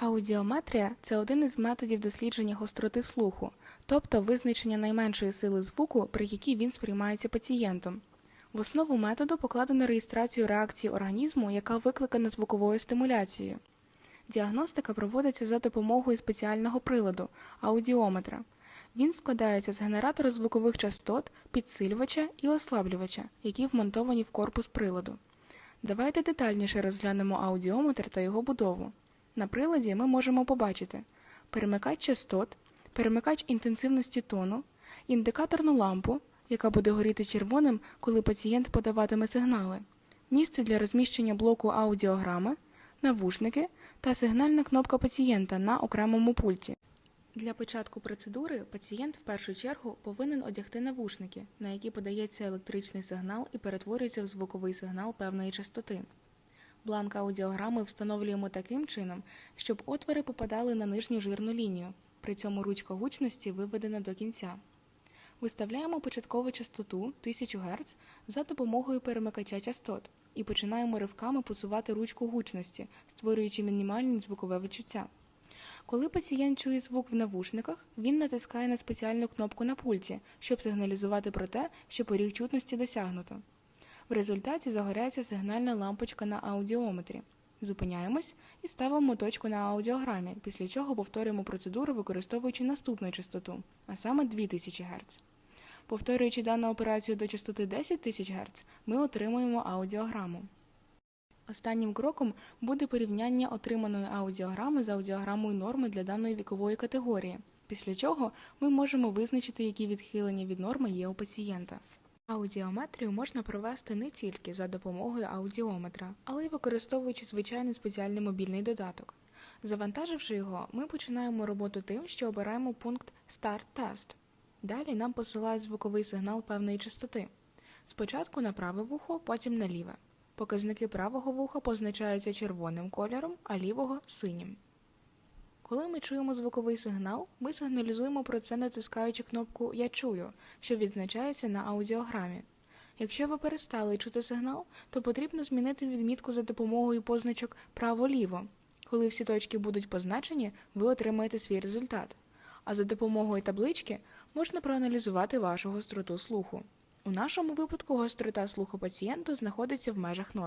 Аудіометрія це один із методів дослідження гостроти слуху, тобто визначення найменшої сили звуку, при якій він сприймається пацієнтом. В основу методу покладено реєстрацію реакції організму, яка викликана звуковою стимуляцією. Діагностика проводиться за допомогою спеціального приладу аудіометра. Він складається з генератора звукових частот, підсилювача і ослаблювача, які вмонтовані в корпус приладу. Давайте детальніше розглянемо аудіометр та його будову. На приладі ми можемо побачити перемикач частот, перемикач інтенсивності тону, індикаторну лампу, яка буде горіти червоним, коли пацієнт подаватиме сигнали, місце для розміщення блоку аудіограми, навушники та сигнальна кнопка пацієнта на окремому пульті. Для початку процедури пацієнт в першу чергу повинен одягти навушники, на які подається електричний сигнал і перетворюється в звуковий сигнал певної частоти. Бланк аудіограми встановлюємо таким чином, щоб отвори попадали на нижню жирну лінію. При цьому ручка гучності виведена до кінця. Виставляємо початкову частоту 1000 Гц за допомогою перемикача частот і починаємо ривками посувати ручку гучності, створюючи мінімальне звукове відчуття. Коли пацієнт чує звук в навушниках, він натискає на спеціальну кнопку на пульті, щоб сигналізувати про те, що поріг чутності досягнуто. В результаті загоряється сигнальна лампочка на аудіометрі. Зупиняємось і ставимо точку на аудіограмі, після чого повторюємо процедуру, використовуючи наступну частоту, а саме 2000 Гц. Повторюючи дану операцію до частоти 10 тисяч Гц, ми отримуємо аудіограму. Останнім кроком буде порівняння отриманої аудіограми з аудіограмою норми для даної вікової категорії, після чого ми можемо визначити, які відхилення від норми є у пацієнта. Аудіометрію можна провести не тільки за допомогою аудіометра, але й використовуючи звичайний спеціальний мобільний додаток. Завантаживши його, ми починаємо роботу тим, що обираємо пункт Start Test. Далі нам посилають звуковий сигнал певної частоти. Спочатку на праве вухо, потім на ліве. Показники правого вуха позначаються червоним кольором, а лівого синім. Коли ми чуємо звуковий сигнал, ми сигналізуємо про це, натискаючи кнопку Я чую, що відзначається на аудіограмі. Якщо ви перестали чути сигнал, то потрібно змінити відмітку за допомогою позначок право-ліво. Коли всі точки будуть позначені, ви отримаєте свій результат. А за допомогою таблички можна проаналізувати вашу гостроту слуху. У нашому випадку гострота слуху пацієнту знаходиться в межах норм.